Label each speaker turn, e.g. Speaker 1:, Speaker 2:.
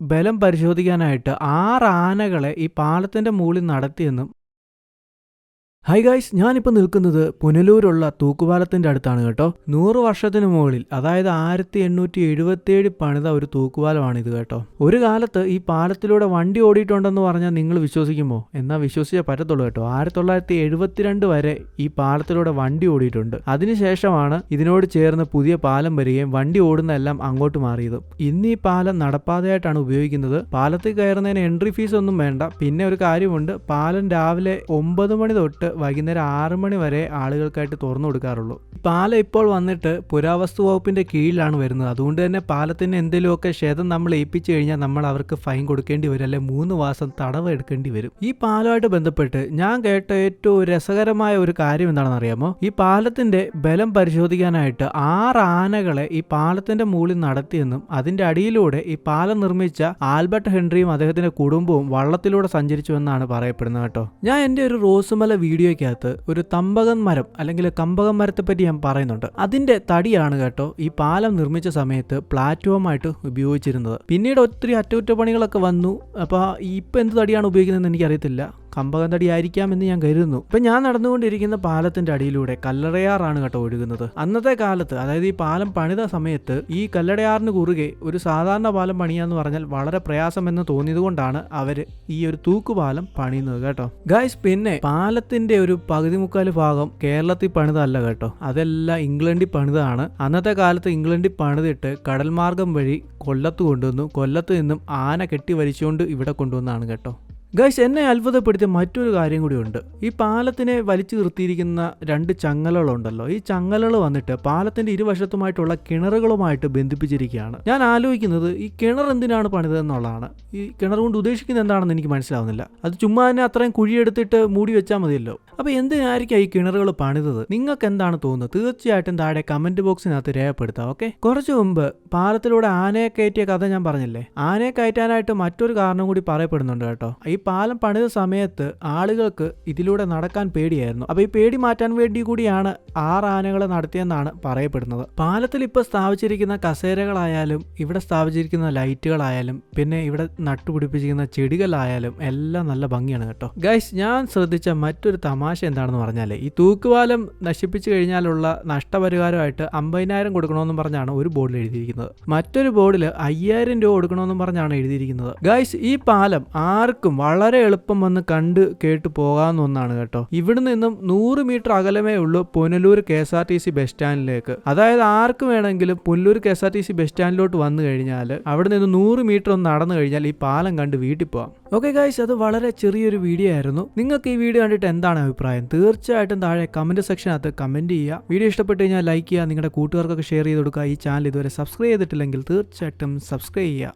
Speaker 1: ബലം പരിശോധിക്കാനായിട്ട് ആറ് ആനകളെ ഈ പാലത്തിന്റെ മുകളിൽ നടത്തിയെന്നും ഹൈ ഗൈസ് ഞാനിപ്പോൾ നിൽക്കുന്നത് പുനലൂരുള്ള തൂക്കുപാലത്തിന്റെ അടുത്താണ് കേട്ടോ. നൂറ് വർഷത്തിന് മുകളിൽ അതായത് ആയിരത്തി എണ്ണൂറ്റി എഴുപത്തിയേഴ് പണിത ഒരു തൂക്കുപാലമാണ് ഇത് കേട്ടോ. ഒരു കാലത്ത് ഈ പാലത്തിലൂടെ വണ്ടി ഓടിയിട്ടുണ്ടെന്ന് പറഞ്ഞാൽ നിങ്ങൾ വിശ്വസിക്കുമോ? എന്നാൽ വിശ്വസിച്ചേ പറ്റത്തുള്ളൂ കേട്ടോ. ആയിരത്തി തൊള്ളായിരത്തി എഴുപത്തിരണ്ട് വരെ ഈ പാലത്തിലൂടെ വണ്ടി ഓടിയിട്ടുണ്ട്. അതിനുശേഷമാണ് ഇതിനോട് ചേർന്ന് പുതിയ പാലം വരികയും വണ്ടി ഓടുന്ന എല്ലാം അങ്ങോട്ട് മാറിയത്. ഇന്ന് ഈ പാലം നടപ്പാതയായിട്ടാണ് ഉപയോഗിക്കുന്നത്. പാലത്തിൽ കയറുന്നതിന് എൻട്രി ഫീസ് ഒന്നും വേണ്ട. പിന്നെ ഒരു കാര്യമുണ്ട് പാലം രാവിലെ ഒമ്പത് മണി തൊട്ട് വൈകുന്നേരം ആറ് മണി വരെ ആളുകൾക്കായിട്ട് തുറന്നു കൊടുക്കാറുള്ളൂ. പാലം ഇപ്പോൾ വന്നിട്ട് പുരാവസ്തു വകുപ്പിന്റെ കീഴിലാണ് വരുന്നത്. അതുകൊണ്ട് തന്നെ പാലത്തിന് എന്തെങ്കിലുമൊക്കെ ക്ഷേതം നമ്മൾ ഏൽപ്പിച്ചു കഴിഞ്ഞാൽ നമ്മൾ അവർക്ക് ഫൈൻ കൊടുക്കേണ്ടി വരും. അല്ലെ മൂന്ന് മാസം തടവ് എടുക്കേണ്ടി വരും. ഈ പാലമായിട്ട് ബന്ധപ്പെട്ട് ഞാൻ കേട്ട ഏറ്റവും രസകരമായ ഒരു കാര്യം എന്താണെന്ന് അറിയാമോ? ഈ പാലത്തിന്റെ ബലം പരിശോധിക്കാനായിട്ട് ആറ് ആനകളെ ഈ പാലത്തിന്റെ മുകളിൽ നടത്തിയെന്നും അതിന്റെ അടിയിലൂടെ ഈ പാലം നിർമ്മിച്ച ആൽബർട്ട് ഹെൻറിയും അദ്ദേഹത്തിന്റെ കുടുംബവും വള്ളത്തിലൂടെ സഞ്ചരിച്ചു എന്നാണ് പറയപ്പെടുന്നത് കേട്ടോ. ഞാൻ എന്റെ ഒരു റോസുമല വീഡിയോയ്ക്കകത്ത് ഒരു തമ്പകൻ മരം അല്ലെങ്കിൽ കമ്പകൻ മരത്തെ പറ്റി ഞാൻ പറയുന്നുണ്ട്. അതിന്റെ തടിയാണ് കേട്ടോ ഈ പാലം നിർമ്മിച്ച സമയത്ത് പ്ലാറ്റ്ഫോമായിട്ട് ഉപയോഗിച്ചിരുന്നത്. പിന്നീട് ഒത്തിരി അറ്റകുറ്റപ്പണികളൊക്കെ വന്നു. അപ്പോൾ ഇപ്പം എന്ത് തടിയാണ് ഉപയോഗിക്കുന്നതെന്ന് എനിക്കറിയത്തില്ല. കമ്പകം തടി ആയിരിക്കാം എന്ന് ഞാൻ കരുതുന്നു. ഇപ്പം ഞാൻ നടന്നുകൊണ്ടിരിക്കുന്ന പാലത്തിന്റെ അടിയിലൂടെ കല്ലടയാറാണ് കേട്ടോ ഒഴുകുന്നത്. അന്നത്തെ കാലത്ത് അതായത് ഈ പാലം പണിത സമയത്ത് ഈ കല്ലടയാറിന് കുറുകെ ഒരു സാധാരണ പാലം പണിയാന്ന് പറഞ്ഞാൽ വളരെ പ്രയാസമെന്ന് തോന്നിയതുകൊണ്ടാണ് അവർ ഈ ഒരു തൂക്കുപാലം പണിയുന്നത് കേട്ടോ. ഗായ്സ് പിന്നെ പാലത്തിന്റെ ഒരു പകുതി മുക്കാൽ ഭാഗം കേരളത്തിൽ പണിതല്ല കേട്ടോ. അതെല്ലാം ഇംഗ്ലണ്ടിൽ പണിതാണ്. അന്നത്തെ കാലത്ത് ഇംഗ്ലണ്ടിൽ പണിതിട്ട് കടൽമാർഗം വഴി കൊല്ലത്ത് കൊണ്ടുവന്നു. കൊല്ലത്ത് നിന്നും ആന കെട്ടി വലിച്ചുകൊണ്ട് ഇവിടെ കൊണ്ടുവന്നാണ് കേട്ടോ. ഗൈസ് എന്നെ അത്ഭുതപ്പെടുത്തിയ മറ്റൊരു കാര്യം കൂടിയുണ്ട് ഈ പാലത്തിനെ വലിച്ചു നിർത്തിയിരിക്കുന്ന രണ്ട് ചങ്ങലകളുണ്ടല്ലോ ഈ ചങ്ങലകൾ വന്നിട്ട് പാലത്തിന്റെ ഇരുവശത്തുമായിട്ടുള്ള കിണറുകളുമായിട്ട് ബന്ധിപ്പിച്ചിരിക്കുകയാണ്. ഞാൻ ആലോചിക്കുന്നത് ഈ കിണർ എന്തിനാണ് പണിതെന്നുള്ളതാണ് ഈ കിണർ കൊണ്ട് ഉദ്ദേശിക്കുന്നത് എന്താണെന്ന് എനിക്ക് മനസ്സിലാവുന്നില്ല. അത് ചുമ്മാ തന്നെ അത്രയും കുഴിയെടുത്തിട്ട് മൂടി വെച്ചാൽ മതിയല്ലോ. അപ്പോൾ എന്തിനായിരിക്കും ഈ കിണറുകൾ പണിതത്? നിങ്ങൾക്ക് എന്താണ് തോന്നുന്നത്? തീർച്ചയായിട്ടും താഴെ കമന്റ് ബോക്സിനകത്ത് രേഖപ്പെടുത്താം ഓക്കെ? കുറച്ചു മുമ്പ് പാലത്തിലൂടെ ആനയെ കയറ്റിയ കഥ ഞാൻ പറഞ്ഞില്ലേ? ആനയെ കയറ്റാനായിട്ട് മറ്റൊരു കാരണം കൂടി പറയപ്പെടുന്നുണ്ട് കേട്ടോ. ഈ പാലം പണിത സമയത്ത് ആളുകൾക്ക് ഇതിലൂടെ നടക്കാൻ പേടിയായിരുന്നു. അപ്പൊ ഈ പേടി മാറ്റാൻ വേണ്ടി കൂടിയാണ് ആറ് ആനകളെ നടത്തിയെന്നാണ് പറയപ്പെടുന്നത്. പാലത്തിൽ ഇപ്പോൾ സ്ഥാപിച്ചിരിക്കുന്ന കസേരകളായാലും ഇവിടെ സ്ഥാപിച്ചിരിക്കുന്ന ലൈറ്റുകളായാലും പിന്നെ ഇവിടെ നട്ടുപിടിപ്പിച്ചിരിക്കുന്ന ചെടികളായാലും എല്ലാം നല്ല ഭംഗിയാണ് കേട്ടോ. ഗൈസ് ഞാൻ ശ്രദ്ധിച്ച മറ്റൊരു തമാശ എന്താണെന്ന് പറഞ്ഞാൽ ഈ തൂക്കുപാലം നശിപ്പിച്ചു കഴിഞ്ഞാലുള്ള നഷ്ടപരിഹാരമായിട്ട് അമ്പതിനായിരം കൊടുക്കണമെന്നും പറഞ്ഞാണ് ഒരു ബോർഡിൽ എഴുതിയിരിക്കുന്നത്. മറ്റൊരു ബോർഡിൽ അയ്യായിരം രൂപ കൊടുക്കണമെന്നും പറഞ്ഞാണ് എഴുതിയിരിക്കുന്നത്. ഗൈസ് ഈ പാലം ആർക്കും വളരെ എളുപ്പം വന്ന് കണ്ട് കേട്ട് പോകാവുന്ന ഒന്നാണ് കേട്ടോ. ഇവിടെ നിന്നും നൂറ് മീറ്റർ അകലമേ ഉള്ളൂ Punalur K S R T C bus സ്റ്റാൻഡിലേക്ക്. അതായത് ആർക്ക് വേണമെങ്കിലും Punalur K S R T C bus സ്റ്റാൻഡിലോട്ട് വന്നു കഴിഞ്ഞാൽ അവിടെ നിന്ന് നൂറ് മീറ്റർ ഒന്ന് നടന്നു കഴിഞ്ഞാൽ ഈ പാലം കണ്ട് വീട്ടിൽ പോകാം ഓക്കെ ഗൈസ് അത് വളരെ ചെറിയൊരു വീഡിയോ ആയിരുന്നു. നിങ്ങൾക്ക് ഈ വീഡിയോ കണ്ടിട്ട് എന്താണ് അഭിപ്രായം? തീർച്ചയായിട്ടും താഴെ കമന്റ് സെക്ഷനകത്ത് കമന്റ് ചെയ്യുക. വീഡിയോ ഇഷ്ടപ്പെട്ട് കഴിഞ്ഞാൽ ലൈക്ക് ചെയ്യുക. നിങ്ങളുടെ കൂട്ടുകാർക്കൊക്കെ ഷെയർ ചെയ്ത് കൊടുക്കുക. ഈ ചാനൽ ഇതുവരെ സബ്സ്ക്രൈബ് ചെയ്തിട്ടില്ലെങ്കിൽ തീർച്ചയായിട്ടും സബ്സ്ക്രൈബ് ചെയ്യുക.